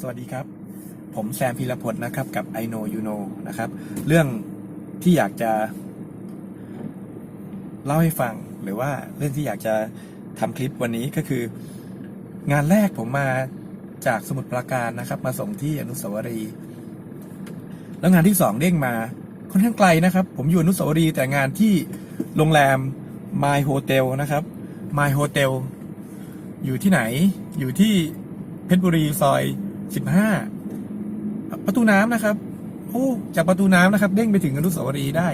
สวัสดีครับ ผมแซมพีรพลนะครับ กับ I know you know นะครับ เรื่องที่อยากจะ เล่าให้ฟังหรือว่าเรื่องที่อยากจะทำคลิปวันนี้ก็คือ งานแรกผมมาจากสมุทรปราการนะครับ มาส่งที่อนุสาวรีย์แล้วงานที่สองเด้งมาค่อนข้างไกลนะครับ ผมอยู่อนุสาวรีย์แต่งานที่โรงแรม My Hotel นะครับ My Hotel อยู่ที่ไหน อยู่ที่เพชรบุรีซอย 15ประตูน้ำนะครับ โอ้จากประตูน้ำนะครับ เด้งไปถึงอนุสาวรีย์ได้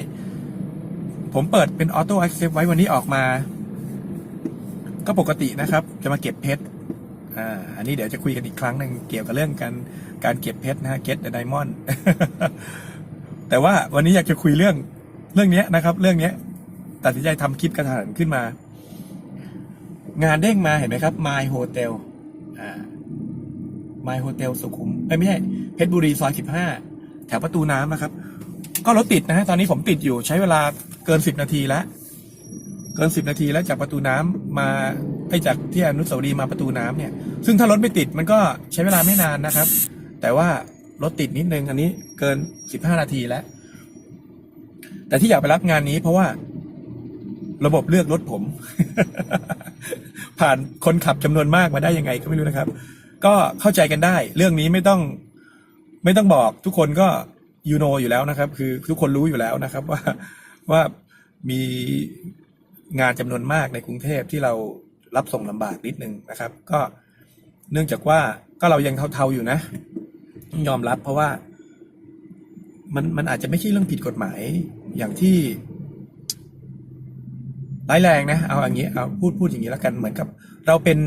ผมเปิดเป็นออโต้ c อเซ t ไว้วันนี้ออกมา ก็ปกตินะครับ จะมาเก็บเพชรอ่าอันนี้เดี๋ยวจะคุยกันอีกครั้งหนึ่งเกี่ยวกับเรื่องการการเก็บเพชรนะฮะ get the diamond แต่ว่าวันนี้อยากจะคุยเรื่องเรื่องนี้นะครับ เรื่องนี้ตัดสินใจทำคลิปกระถานขึ้นมา งานเด้งมาเห็นไหมครับ My Hotel อ่า My Hotel สุขุมเอ้ยไม่ใช่เพชรบุรีซอย 15 แถวประตูน้ำนะครับ ก็รถติดนะฮะตอนนี้ผมติดอยู่ใช้เวลาเกิน 10 นาทีแล้ว เกิน 10 นาทีแล้วจากประตูน้ำมาไอ้จากที่อนุสาวรีย์มาประตูน้ำเนี่ย ซึ่งถ้ารถไม่ติดมันก็ใช้เวลาไม่นานนะครับ แต่ว่ารถติดนิดนึงอันนี้เกิน 15 นาทีแล้ว แต่ที่อยากไปรับงานนี้เพราะว่าระบบเลือกรถผม ผ่านคนขับจำนวนมากมาได้ยังไงก็ไม่รู้นะครับ ก็เข้าใจกันได้ เรื่องนี้ไม่ต้องไม่ต้องบอกทุกคนก็ยูโนอยู่แล้วนะครับ คือทุกคนรู้อยู่แล้วนะครับ ว่าว่ามีงานจำนวนมากในกรุงเทพที่เรารับส่งลำบากนิดนึงนะครับ ก็เนื่องจากว่าก็เรายังเทาๆอยู่นะยอมรับเพราะว่า มันมันอาจจะไม่ใช่เรื่องผิดกฎหมายอย่างที่ร้ายแรงนะ เอาอย่างนี้เอาพูดพูดอย่างนี้แล้วกันเหมือนกับ เราเป็น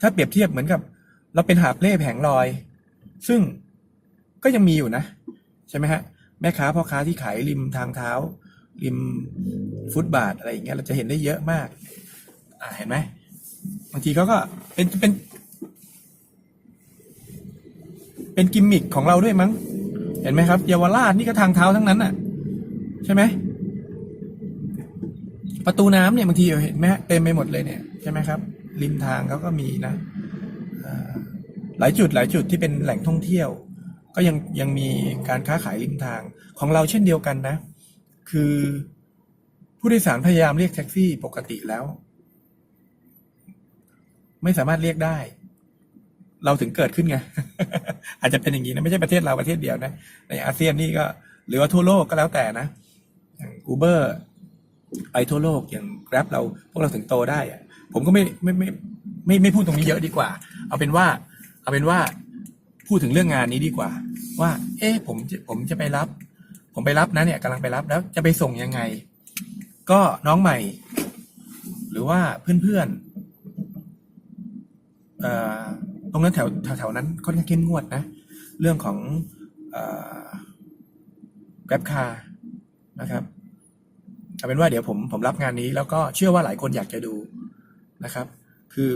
ถ้าเปรียบเทียบเหมือนกับ เราเป็นหาบเล่แผงลอย ซึ่งก็ยังมีอยู่นะ ใช่ไหมฮะ แม่ค้าพ่อค้าที่ขายริมทางเท้า ริมฟุตบาทอะไรอย่างเงี้ยเราจะเห็นได้เยอะมาก อ่าเห็นไหมบางทีเขาก็เป็นเป็น เป็นกิมมิคของเราด้วยมั้ง เห็นไหมครับเยาวราชนี่ก็ทางเท้าทั้งนั้นอะ ใช่ไหมประตูน้ำเนี่ยบางทีเห็นไหมเต็มไปหมดเลยเนี่ยใช่ไหมครับ ริมทางเขาก็มีนะ หลายจุดหลายจุดที่เป็นแหล่งท่องเที่ยว ก็ยังยังมีการค้าขายริมทางของเราเช่นเดียวกันนะ คือผู้โดยสารพยายามเรียกแท็กซี่ปกติแล้ว ไม่สามารถเรียกได้ เราถึงเกิดขึ้นไงอาจจะเป็นอย่างนี้นะ ไม่ใช่ประเทศเราประเทศเดียวนะ ในอาเซียนนี่ก็ หรือว่าทั่วโลกก็แล้วแต่นะอย่างอูเบอร์ไปทั่วโลกอย่าง Grab เราพวกเราถึงโตได้ผมก็ไม่ไม่ไม่ไม่ ไม่ไม่พูดตรงนี้เยอะดีกว่า เอาเป็นว่า เอาเป็นว่าพูดถึงเรื่องงานนี้ดีกว่า ว่า เอ๊ะผมผมจะไปรับ ผมไปรับนะเนี่ยกำลังไปรับแล้วจะไปส่งยังไง ก็น้องใหม่ หรือว่าเพื่อนๆเอ่อตรงนั้นแถวแถวแถวนั้นค่อนข้างเข้มงวดนะ เรื่องของเอ่อ Grab Car นะครับเอาเป็นว่าเดี๋ยวผมผมรับงานนี้แล้วก็เชื่อว่าหลายคนอยากจะดูนะครับ คือ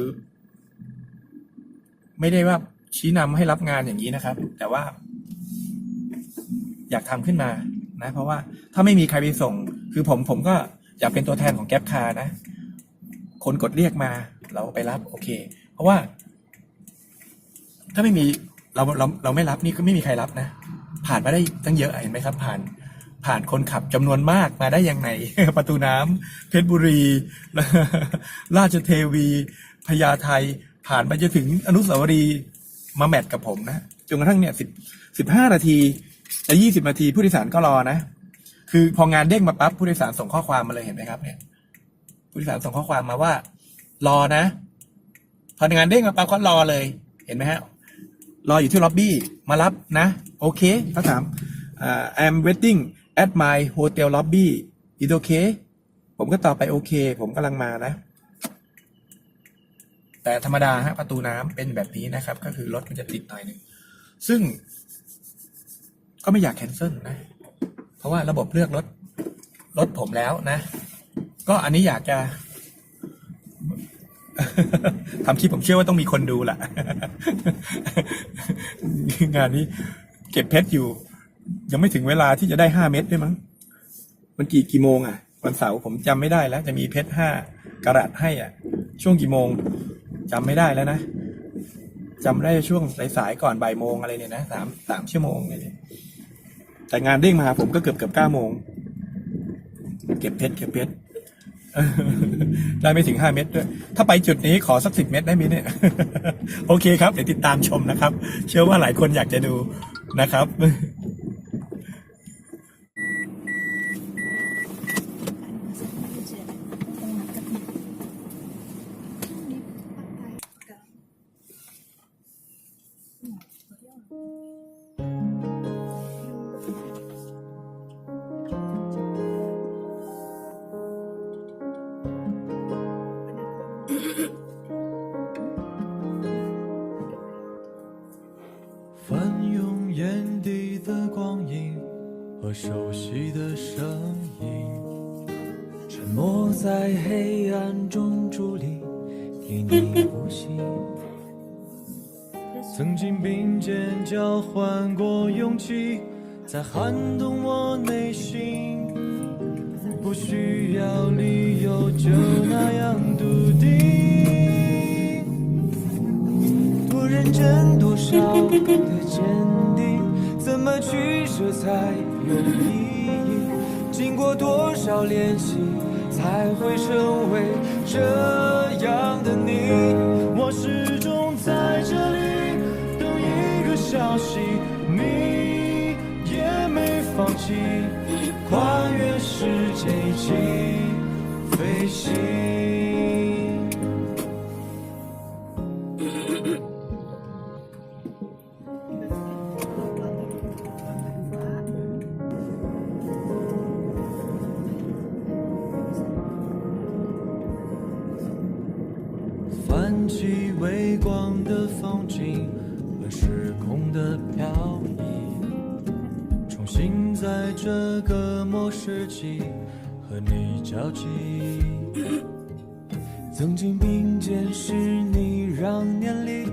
ไม่ได้ว่าชี้นำให้รับงานอย่างนี้นะครับ แต่ว่า อยากทำขึ้นมานะ เพราะว่าถ้าไม่มีใครไปส่ง คือผมผมก็อยากเป็นตัวแทนของแก๊ปคาร์นะ คนกดเรียกมา เราไปรับ โอเค เพราะว่า ถ้าไม่มีเราเราเราไม่รับนี่ก็ไม่มีใครรับนะ ผ่านมาได้ตั้งเยอะเห็นไหมครับ ผ่าน ผ่านคนขับจำนวนมากมาได้ยังไง ประตูน้ำเพชรบุรี ราชเทวีพญาไทผ่านไปจนถึงอนุสาวรีย์มาแมทกับผมนะจนกระทั่งเนี่ยสิบสิบห้านาทีจะยี่สิบนาทีผู้โดยสารก็รอนะ คือพองานเด้งมาปั๊บผู้โดยสารส่งข้อความมาเลยเห็นไหมครับ เนี่ย ผู้โดยสารส่งข้อความมาว่า รอนะ พองานเด้งมาปั๊บก็รอเลย เห็นไหมฮะรออยู่ที่ล็อบบี้มารับนะ โอเคเขาถามอ่า I'm waiting at my hotel lobby is okay ผมก็ตอบไปโอเค ผมกำลังมานะ แต่ธรรมดาฮะประตูน้ำเป็นแบบนี้นะครับ ก็คือรถมันจะติดหน่อยหนึ่งซึ่ง ก็ไม่อยากแคนเซิลนะ เพราะว่าระบบเลือกรถรถผมแล้วนะ ก็อันนี้อยากจะทำคลิปผมเชื่อว่าต้องมีคนดูแหละงานนี้เก็บเพชรอยู่ ยังไม่ถึงเวลาที่จะได้ห้าเม็ดด้วยมั้ง มันกี่กี่โมงอะ วันเสาร์ผมจำไม่ได้แล้ว จะมีเพชรห้ากะรัตให้อะ ช่วงกี่โมงจำไม่ได้แล้วนะจำได้ช่วงสายๆก่อนบ่ายโมงอะไรเนี่ยนะสามสามชั่วโมงเนี่ยแต่งานเด้งมาผมก็เกือบเกือบเก้าโมง เก็บเพชรเก็บเพชรได้ไม่ถึงห้าเม็ดด้วย ถ้าไปจุดนี้ขอสักสิบเม็ดได้ไหมเนี่ย โอเคครับ เดี๋ยวติดตามชมนะครับ เชื่อว่าหลายคนอยากจะดูนะครับ 和熟悉的声音，沉默在黑暗中伫立，听你呼吸。曾经并肩交换过勇气，在撼动我内心。不需要理由，就那样笃定。多认真，多少的坚定，怎么取舍才有意义？经过多少练习，才会成为这样的你？我始终在这里等一个消息，你也没放弃，跨越世界一起飞行。这个末世纪和你交集。曾经并肩是你，让年龄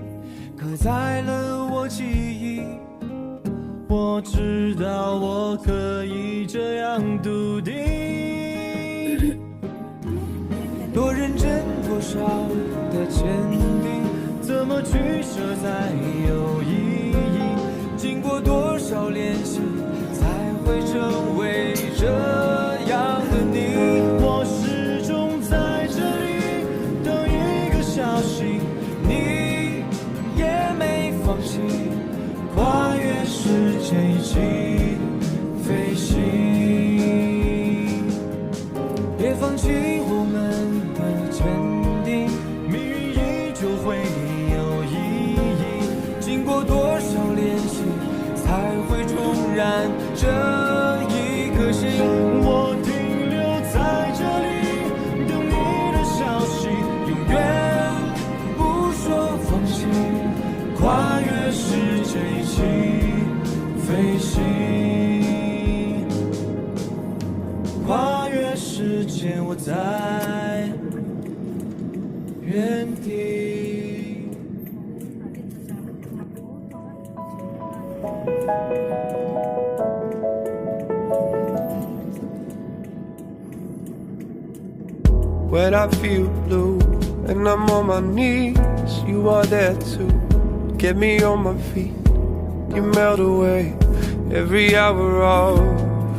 刻在了我记忆。我知道我可以这样笃定。多认真，多少的坚定，怎么取舍才别放弃我们的坚，时间，我在原地。 When I feel blue and I'm on my knees, you are there to get me on my feet. You melt away every hour of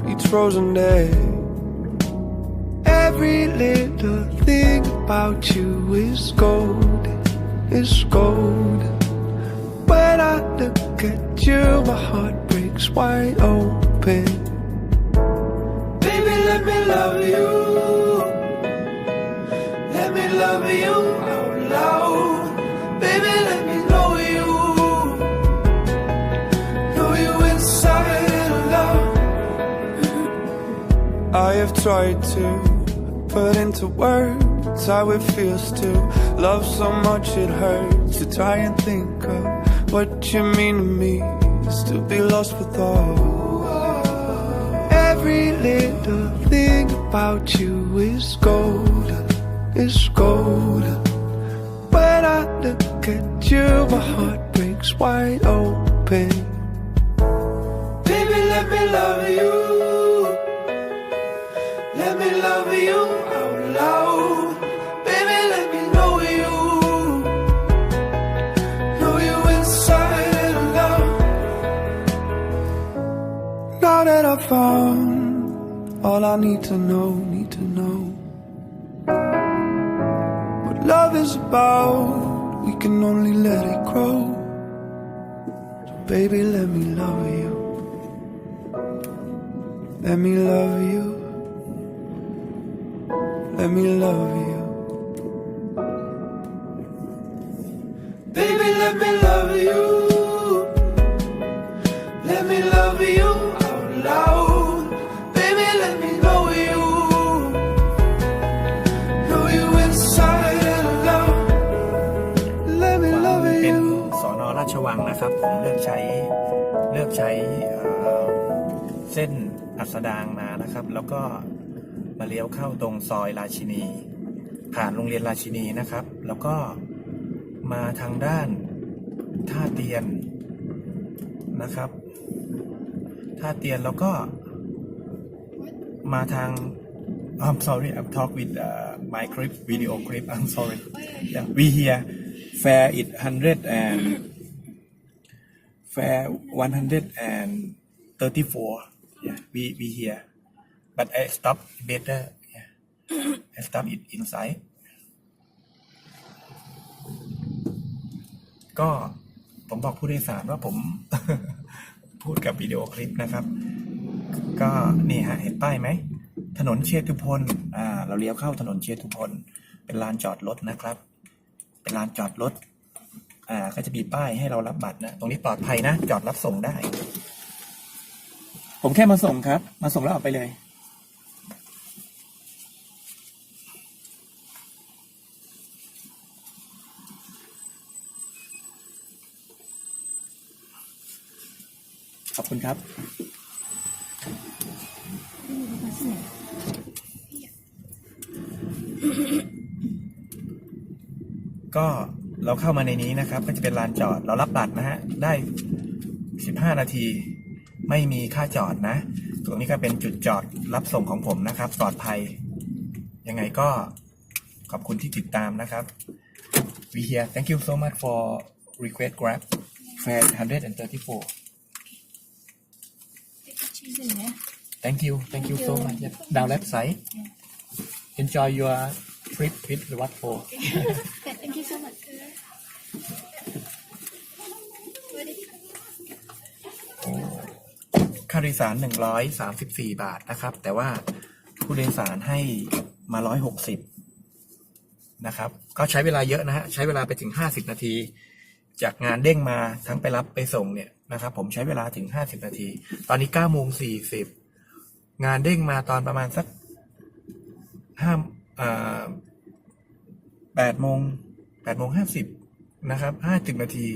each frozen day. Little thing about you is gold, is gold. When I look at you, my heart breaks wide open. Baby, let me love you. Let me love you out loud. Baby, let me know you. Know you inside and out. I have tried to put into words how it feels to love so much it hurts. To try and think of what you mean to me. To be lost without. Every little thing about you is gold, is gold. When I look at you, my heart breaks wide open. Baby, let me love you. All I need to know, need to know. What love is about, we can only let it grow. So, baby, let me love you. Let me love you. Let me love you. อัสดางมานะครับ แล้วก็มาเลี้ยวเข้าตรงซอยราชินี ผ่านโรงเรียนราชินีนะครับ แล้วก็มาทางด้านท่าเตียนนะครับ ท่าเตียนแล้วก็มาทาง I'm sorry I'm talk with uh, my clip video clip I'm sorry yeah, we here fair it 100 and fair 134 yeah we we here but I stop better yeah I stop it inside ก็ผมบอกผู้โดยสารว่าผม พูดกับวิดีโอคลิปนะครับ ก็นี่ฮะเห็นป้ายไหม ถนนเชตุพลอ่าเราเลี้ยวเข้าถนนเชตุพล เป็นลานจอดรถนะครับ เป็นลานจอดรถอ่าก็จะมีป้ายให้เรารับบัตรนะ ตรงนี้ปลอดภัยนะ จอดรับส่งได้ ผมแค่มาส่งครับ มาส่งแล้วออกไปเลย ขอบคุณครับ ก็เราเข้ามาในนี้นะครับ ก็จะเป็นลานจอด เรารับบัตรนะฮะ ได้ 15 นาที ไม่มีค่าจอดนะ ตรงนี้ก็เป็นจุดจอดรับส่งของผมนะครับ ปลอดภัย ยังไงก็ขอบคุณที่ติดตามนะครับ we here thank you so much for request grab fair 134 thank you thank you so much Yeah, down left side enjoy your trip with the what for Thank you so much. ค่าโดยสารหนึ่งร้อยสามสิบสี่บาทนะครับ แต่ว่าผู้โดยสารให้มาร้อยหกสิบนะครับ ก็ใช้เวลาเยอะนะฮะ ใช้เวลาไปถึงห้าสิบนาที จากงานเด้งมาทั้งไปรับไปส่งเนี่ยนะครับ ผมใช้เวลาถึงห้าสิบนาที ตอนนี้เก้าโมงสี่สิบงานเด้งมาตอนประมาณสักห้าอ่าแปดโมงแปดโมงห้าสิบนะครับห้าสิบนาที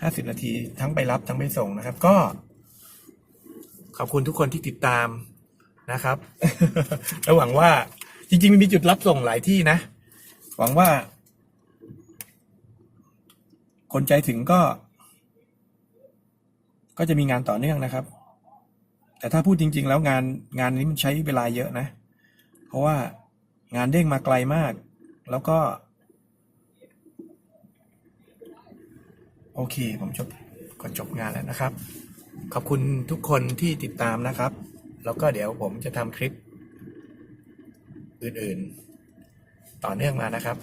ห้าสิบนาทีทั้งไปรับทั้งไปส่งนะครับ ก็ ขอบคุณทุกคนที่ติดตามนะครับ และหวังว่าจริงๆมันมีจุดรับส่งหลายที่นะ หวังว่า คนใจถึงก็ ก็จะมีงานต่อเนื่องนะครับ แต่ถ้าพูดจริง ๆ แล้วงานงานนี้มันใช้เวลาเยอะนะ เพราะว่างานเด้งมาไกลมาก แล้วก็ โอเค ผมจบก็จบงานแล้วนะครับ ขอบคุณทุกคนที่ติดตามนะครับ แล้วก็เดี๋ยวผมจะทำคลิปอื่นๆ ต่อเนื่องมานะครับ